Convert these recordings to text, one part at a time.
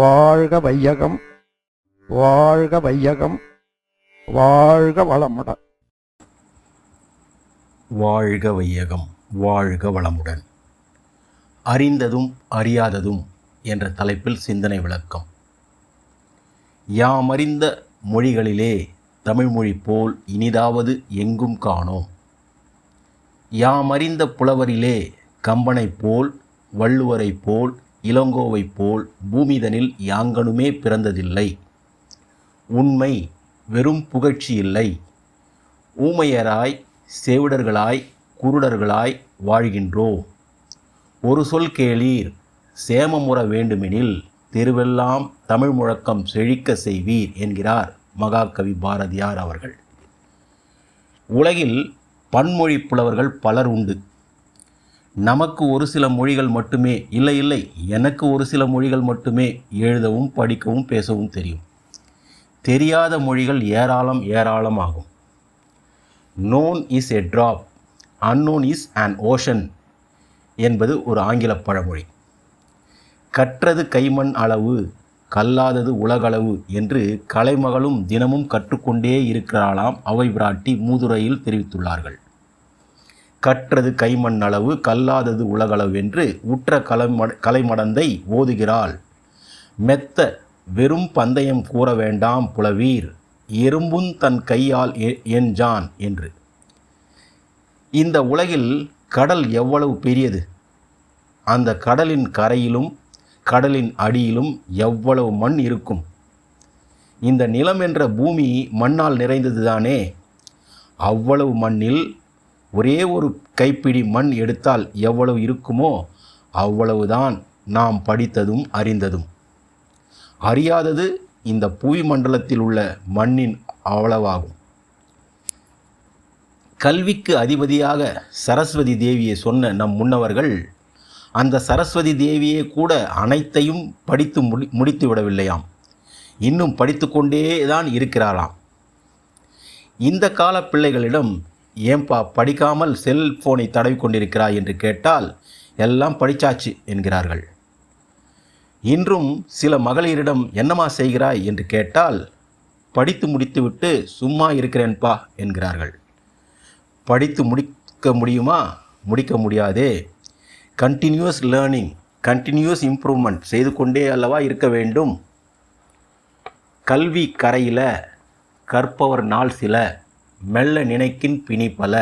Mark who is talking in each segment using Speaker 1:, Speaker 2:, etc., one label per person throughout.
Speaker 1: வாழ்க வையகம் வாழ்க வையகம் வாழ்க வளமுடன்
Speaker 2: வாழ்க வையகம் வாழ்க வளமுடன் அறிந்ததும் அறியாததும் என்ற தலைப்பில் சிந்தனை விளக்கம் யாம் மொழிகளிலே தமிழ்மொழி போல் இனிதாவது எங்கும் காணோம் யாம் அறிந்த புலவரிலே கம்பனை போல் வள்ளுவரை போல் இளங்கோவைப் போல் பூமிதனில் யாங்கனுமே பிறந்ததில்லை உண்மை வெறும் புகழ்ச்சி இல்லை ஊமையராய் செவிடர்களாய் குருடர்களாய் வாழ்கின்றோ ஒரு சொல் கேளீர் சேமமுற வேண்டுமெனில் தெருவெல்லாம் தமிழ் முழக்கம் செழிக்க செய்வீர் என்கிறார் மகாகவி பாரதியார் அவர்கள் உலகில் பன்மொழி புலவர்கள் பலர் உண்டு நமக்கு ஒரு சில மொழிகள் மட்டுமே இல்லை இல்லை எனக்கு ஒரு சில மொழிகள் மட்டுமே எழுதவும் படிக்கவும் பேசவும் தெரியும் தெரியாத மொழிகள் ஏராளம் ஏராளம் ஆகும் known is a drop unknown is an ocean என்பது ஒரு ஆங்கில பழமொழி கற்றது கைமண் அளவு கல்லாதது உலகளவு என்று கலைமகளும் தினமும் கற்றுக்கொண்டே இருக்கிறாளாம் அவை பிராட்டி மூதுரையில் தெரிவித்துள்ளார்கள் கற்றது கைமண் அளவு கல்லாதது உலகளவு என்று உற்ற கலைமட கலைமடந்தை ஓதுகிறாள் மெத்த வெறும் பந்தயம் கூற வேண்டாம் புலவீர் எறும்பும் தன் கையால் என்றான் என்று இந்த உலகில் கடல் எவ்வளவு பெரியது அந்த கடலின் கரையிலும் கடலின் அடியிலும் எவ்வளவு மண் இருக்கும் இந்த நிலம் என்ற பூமி மண்ணால் நிறைந்தது தானே அவ்வளவு மண்ணில் ஒரே ஒரு கைப்பிடி மண் எடுத்தால் எவ்வளவு இருக்குமோ அவ்வளவுதான் நாம் படித்ததும் அறிந்ததும் அறியாதது இந்த புவி மண்டலத்தில் உள்ள மண்ணின் அவ்வளவாகும் கல்விக்கு அதிபதியாக சரஸ்வதி தேவியை சொன்ன நம் முன்னவர்கள் அந்த சரஸ்வதி தேவியே கூட அனைத்தையும் படித்து முடி முடித்து விடவில்லையாம் இன்னும் படித்து கொண்டே தான் இருக்கிறாராம் இந்த கால பிள்ளைகளிடம் ஏன்பா படிக்காமல் செல்போனை தடவி கொண்டிருக்கிறாய் என்று கேட்டால் எல்லாம் படித்தாச்சு என்கிறார்கள் இன்றும் சில மகளிரிடம் என்னமா செய்கிறாய் என்று கேட்டால் படித்து முடித்துவிட்டு சும்மா இருக்கிறேன்பா என்கிறார்கள் படித்து முடிக்க முடியுமா முடிக்க முடியாதே கண்டினியூஸ் லேர்னிங் கண்டினியூஸ் இம்ப்ரூவ்மெண்ட் செய்து கொண்டே அல்லவா இருக்க வேண்டும் கல்வி கரையில் கற்பவர் நாள் சில மெல்ல நினைக்கின் பிணி பல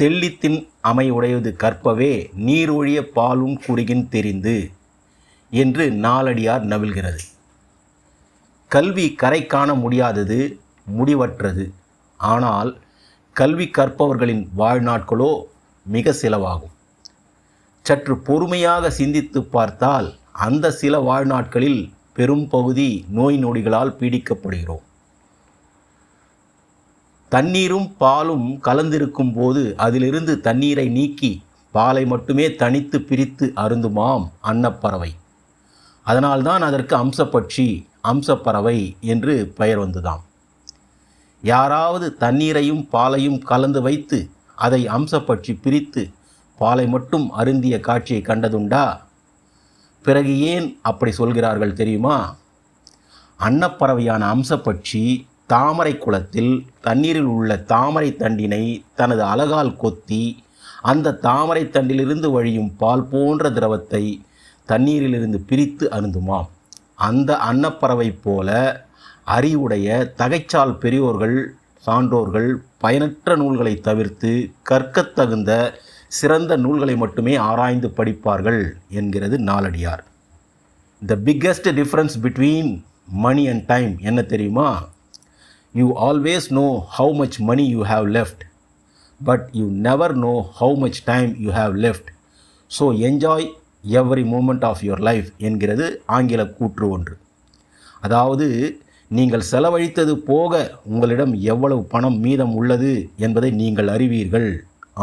Speaker 2: தெல்லித்தின் அமையுடையது கற்பவே நீரொழிய பாலும் குறுகின் தெரிந்து என்று நாளடியார் நவிழ்கிறது கல்வி கரை காண முடியாதது முடிவற்றது ஆனால் கல்வி கற்பவர்களின் வாழ்நாட்களோ மிக சிலவாகும் சற்று பொறுமையாக சிந்தித்து பார்த்தால் அந்த சில வாழ்நாட்களில் பெரும் பகுதி நோய் நொடிகளால் பீடிக்கப்படுகிறோம் தண்ணீரும் பாலும் கலந்திருக்கும் போது அதிலிருந்து தண்ணீரை நீக்கி பாலை மட்டுமே தனித்து பிரித்து அருந்துமாம் அன்னப்பறவை அதனால்தான் அதற்கு அம்சப்பட்சி அம்சப்பறவை என்று பெயர் வந்துதாம் யாராவது தண்ணீரையும் பாலையும் கலந்து வைத்து அதை அம்சப்பட்சி பிரித்து பாலை மட்டும் அருந்திய காட்சியை கண்டதுண்டா பிறகு ஏன் அப்படி சொல்கிறார்கள் தெரியுமா அன்னப்பறவையான அம்சப்பட்சி தாமரை குளத்தில் தண்ணீரில் உள்ள தாமரை தண்டினை தனது அழகால் கொத்தி அந்த தாமரை தண்டிலிருந்து வழியும் பால் போன்ற திரவத்தை தண்ணீரிலிருந்து பிரித்து அருந்துமாம் அந்த அன்னப்பறவை போல அறிவுடைய தகைச்சால் பெரியோர்கள் சான்றோர்கள் பயனற்ற நூல்களை தவிர்த்து கற்கத்தகுந்த சிறந்த நூல்களை மட்டுமே ஆராய்ந்து படிப்பார்கள் என்கிறது Naladiyar the biggest difference between money and time என்ன தெரியுமா you always know how much money you have left but you never know how much time you have left so enjoy every moment of your life என்கிறது ஆங்கில கூற்று ஒன்று அதாவது நீங்கள் செலவழித்தது போக உங்களிடம் எவ்வளவு பணம் மீதம் உள்ளது என்பதை நீங்கள் அறிவீர்கள்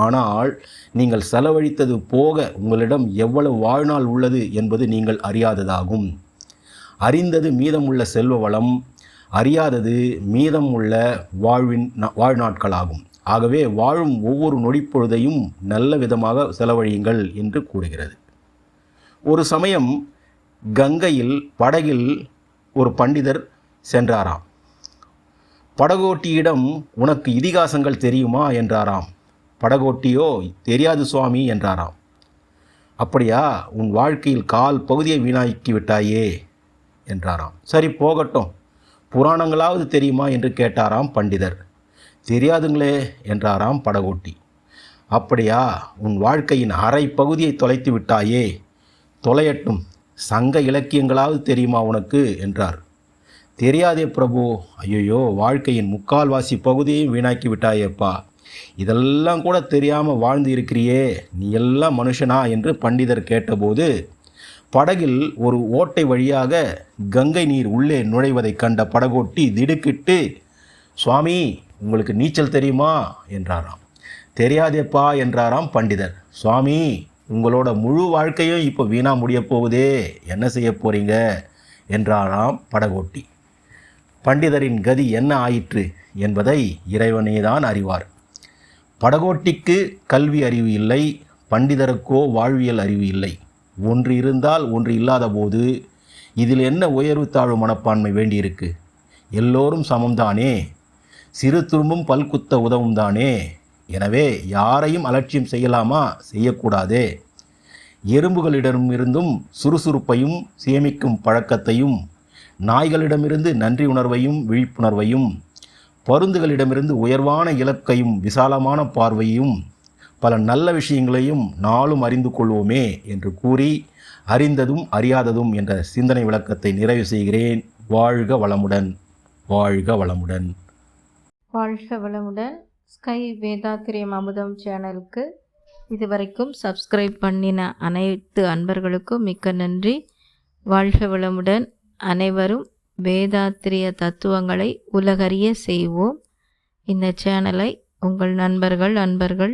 Speaker 2: ஆனால் நீங்கள் செலவழித்தது போக உங்களிடம் எவ்வளவு வாழ்நாள் உள்ளது என்பது நீங்கள் அறியாததாகும் அறிந்தது மீதமுள்ள செல்வ வளம் அறியாதது மீதம் உள்ள வாழ்வின் வாழ்நாட்களாகும் ஆகவே வாழும் ஒவ்வொரு நொடிப்பொழுதையும் நல்ல விதமாக செலவழியுங்கள் என்று கூறுகிறது ஒரு சமயம் கங்கையில் படகில் ஒரு பண்டிதர் சென்றாராம் படகோட்டியிடம் உனக்கு இதிகாசங்கள் தெரியுமா என்றாராம் படகோட்டியோ தெரியாது சுவாமி என்றாராம் அப்படியா உன் வாழ்க்கையில் கால் பகுதியை வீணாக்கி விட்டாயே என்றாராம் சரி போகட்டும் புராணங்களாவது தெரியுமா என்று கேட்டாராம் பண்டிதர் தெரியாதுங்களே என்றாராம் படகோட்டி அப்படியா உன் வாழ்க்கையின் அரை பகுதியை தொலைத்து விட்டாயே தொலையட்டும் சங்க இலக்கியங்களாவது தெரியுமா உனக்கு என்றார் தெரியாதே பிரபு ஐயோ வாழ்க்கையின் முக்கால்வாசி பகுதியையும் வீணாக்கி விட்டாயேப்பா இதெல்லாம் கூட தெரியாமல் வாழ்ந்து இருக்கிறியே நீ எல்லாம் மனுஷனா என்று பண்டிதர் கேட்டபோது படகில் ஒரு ஓட்டை வழியாக கங்கை நீர் உள்ளே நுழைவதை கண்ட படகோட்டி திடுக்கிட்டு சுவாமி உங்களுக்கு நீச்சல் தெரியுமா என்றாராம் தெரியாதேப்பா என்றாராம் பண்டிதர் சுவாமி உங்களோட முழு வாழ்க்கையும் இப்போ வீணாக முடிய போகுதே என்ன செய்ய போகிறீங்க என்றாராம் படகோட்டி பண்டிதரின் கதி என்ன ஆயிற்று என்பதை இறைவனே தான் அறிவார் படகோட்டிக்கு கல்வி அறிவு இல்லை பண்டிதருக்கோ வாழ்வியல் அறிவு இல்லை ஒன்று இருந்தால் ஒன்று இல்லாத போது இதில் என்ன உயர்வு தாழ்வு மனப்பான்மை வேண்டியிருக்கு எல்லோரும் சமம்தானே சிறு துரும்பும் பல்குத்த உதவும் தானே எனவே யாரையும் அலட்சியம் செய்யலாமா செய்யக்கூடாதே எறும்புகளிடமிருந்தும் சுறுசுறுப்பையும் சேமிக்கும் பழக்கத்தையும் நாய்களிடமிருந்து நன்றி உணர்வையும் விழிப்புணர்வையும் பருந்துகளிடமிருந்து உயர்வான இலக்கையும் விசாலமான பார்வையும் பல நல்ல விஷயங்களையும் நாளும் அறிந்து கொள்வோமே என்று கூறி அறிந்ததும் அறியாததும் என்ற சிந்தனை விளக்கத்தை நிறைவு செய்கிறேன் வாழ்க வளமுடன் வாழ்க வளமுடன்
Speaker 3: வாழ்க வளமுடன் ஸ்கை வேதாத்திரியம் அமுதம் சேனலுக்கு இதுவரைக்கும் சப்ஸ்கிரைப் பண்ணின அனைத்து அன்பர்களுக்கும் மிக்க நன்றி வாழ்க வளமுடன் அனைவரும் வேதாத்திரிய தத்துவங்களை உலகறிய செய்வோம் இந்த சேனலை உங்கள் நண்பர்கள் அன்பர்கள்